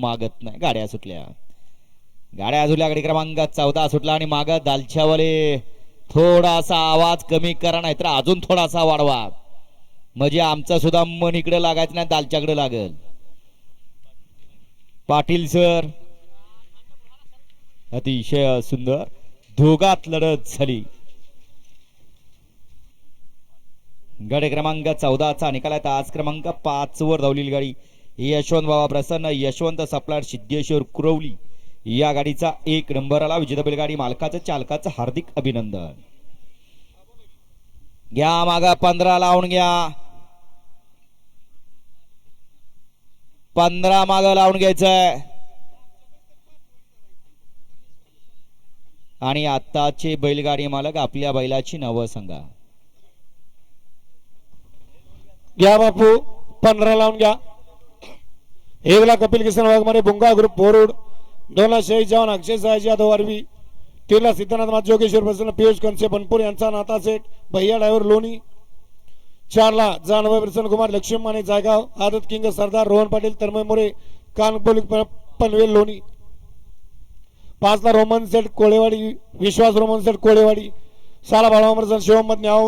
मागत नाही. गाड्या सुटल्या. गाड्या सुटल्या गाडी क्रमांक चौदा सुटला आणि माग दालच्यावाले थोडासा आवाज कमी करा नाही तर अजून थोडासा वाढवा. म्हणजे आमचं सुद्धा मन इकडे लागायचं नाही दालच्याकडे लागल. पाटील सर अतिशय सुंदर दोघात लढत झाली. गाडी क्रमांक चौदाचा निकाल आहे. आज क्रमांक पाच वर धावलेली गाडी. यशवंत बाबा प्रसन्न यशवंत सप्लाट सिद्धेश्वर कुरवली. या गाडीचा एक नंबर आला. विजेता बैलगाडी मालकाचं चालकाचं हार्दिक अभिनंदन. घ्या माग पंधरा लावून घ्या. पंधरा माग लावून घ्यायचंय. आणि आत्ताचे बैलगाडी मालक आपल्या बैलाची नावं सांगा घ्या बापू पंधरा लावून घ्या. एकला कपिल किसन वाघमारे बुंगा ग्रुप बोरुड दोनला शहीद जवान अक्षय साहेब यादव आरवी तीनला सिद्धनाथ मात जोगेश्वर प्रसन्न पियुष कंसे बनपूर यांचा नाता सेठ भैया डायव्हर लोणी चारला जानबाई प्रसन्न कुमार लक्ष्मी माने जायगाव आदत किंग सरदार रोहन पाटील तन्मय मोरे कानपोली पनवेल लोणी पाचला रोमन सेठ कोळेवाडी विश्वास रोमन सेठ कोळेवाडी साला बाळा प्रसन्न शिवमत न्याव